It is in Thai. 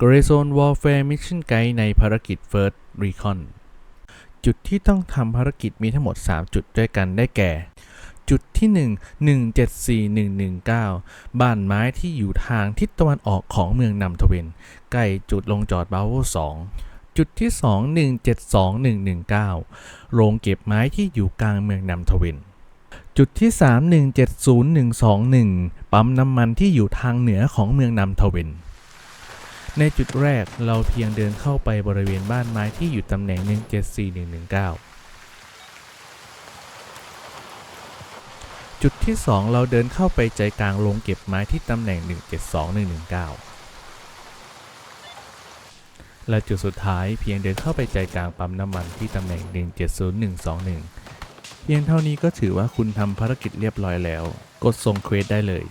Grey Zone Warfare Mission Guide ในภารกิจ First Recon จุดที่ต้องทำภารกิจมีทั้งหมด 3 จุดด้วยกันได้แก่ จุดที่ 1 174119 บ้านไม้ที่อยู่ทางทิศตะวันออกของเมืองนำทเวนใกล้จุดลงจอดบาวเวอร์2จุดที่ 2 172119 โรงเก็บไม้ที่อยู่กลางเมืองนำทเวนจุดที่ 317021 ปั๊มน้ำมันที่อยู่ทางเหนือของเมืองนำทเวน ในจุดแรกเราเพียงเดินเข้าไปบริเวณบ้านไม้ที่อยู่ตำแหน่ง 174119 จุดที่ 2 เราเดินเข้าไปใจกลางโรงเก็บไม้ที่ตำแหน่ง 172119 และจุดสุดท้ายเพียงเดินเข้าไปใจกลางปั๊มน้ำมันที่ตำแหน่ง 170121 เพียงเท่านี้ก็ถือว่าคุณทำภารกิจเรียบร้อยแล้ว กดส่งเควสได้เลย